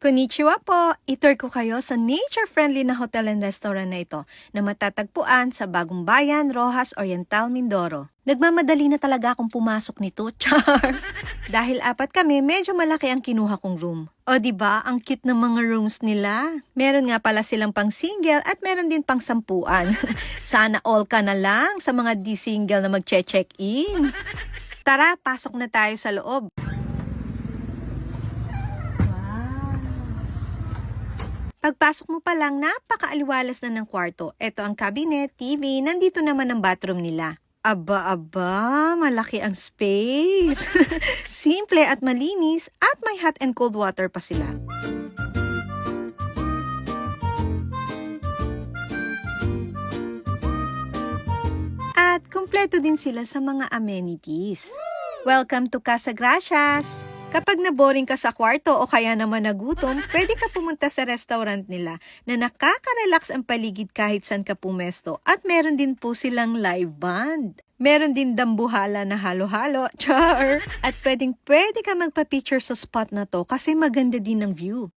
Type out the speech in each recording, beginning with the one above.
Konnichiwa po! Itour ko kayo sa nature-friendly na hotel and restaurant na ito na matatagpuan sa Bagong Bayan, Rojas, Oriental, Mindoro. Nagmamadali na talaga akong pumasok nito, char! Dahil apat kami, medyo malaki ang kinuha kong room. O ba ang cute ng mga rooms nila. Meron nga pala silang pang single at meron din pang sampuan. Sana all ka na lang sa mga di-single na magche-check-in. Tara, pasok na tayo sa loob. Pagpasok mo pa lang, napakaaliwalas na ng kwarto. Ito ang cabinet, TV, nandito naman ang bathroom nila. Aba, aba, malaki ang space. Simple at malinis at may hot and cold water pa sila. At kumpleto din sila sa mga amenities. Welcome to Casa Gracias! Kapag naboring ka sa kwarto o kaya naman nagutom, pwede ka pumunta sa restaurant nila na nakaka-relax ang paligid kahit saan ka pumesto at meron din po silang live band. Meron din dambuhala na halo-halo, char! At pwedeng pwede ka magpa-picture sa spot na to kasi maganda din ang view.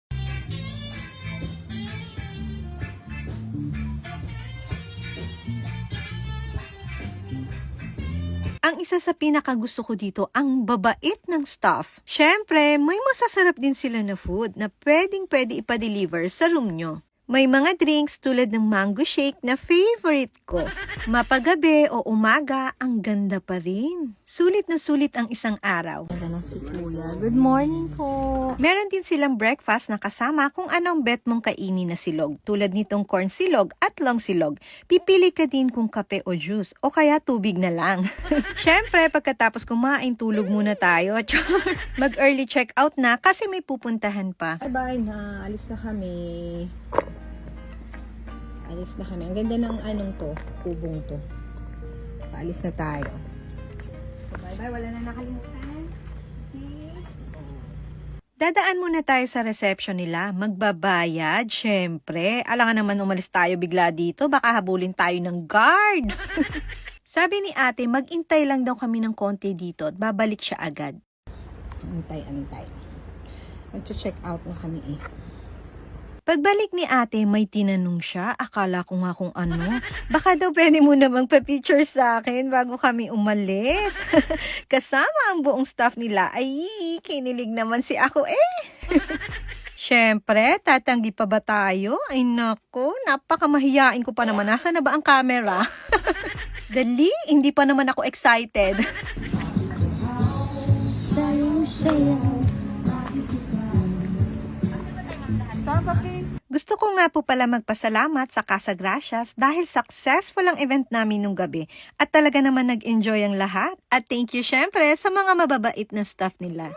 Ang isa sa pinakagusto ko dito, ang babait ng staff. Syempre, may masasarap din sila na food na pwedeng pwede ipa-deliver sa room nyo. May mga drinks tulad ng mango shake na favorite ko. Mapagabi o umaga, ang ganda pa rin. Sulit na sulit ang isang araw. Si Kuya. Good morning po. Meron din silang breakfast na kasama kung anong bet mong kainin na silog. Tulad nitong corn silog at long silog. Pipili ka din kung kape o juice o kaya tubig na lang. Siyempre, pagkatapos kumain, tulog muna tayo. Mag-early check out na kasi may pupuntahan pa. Bye-bye na. Alis na kami. Alis na kami. Ang ganda ng anong to. Kubong to. Paalis na tayo. So, bye-bye. Wala na nakalimutan. Dadaan muna tayo sa reception nila. Magbabayad, syempre. Alangan naman umalis tayo bigla dito. Baka habulin tayo ng guard. Sabi ni ate, magintay lang daw kami ng konti dito at babalik siya agad. Antay, antay. Mag-check out na kami eh. Pagbalik ni ate, may tinanong siya. Akala ko nga kung ano. Baka daw pwede mo namang pa-picture sa akin bago kami umalis. Kasama ang buong staff nila. Ay, kinilig naman si ako eh. Siyempre, tatanggi pa ba tayo? Ay nako, napakamahiyain ko pa naman. Nasaan na ba ang camera? Dali, hindi pa naman ako excited. Gusto ko nga po pala magpasalamat sa Casa Gracias dahil successful ang event namin nung gabi at talaga naman nag-enjoy ang lahat. At thank you syempre sa mga mababait na staff nila.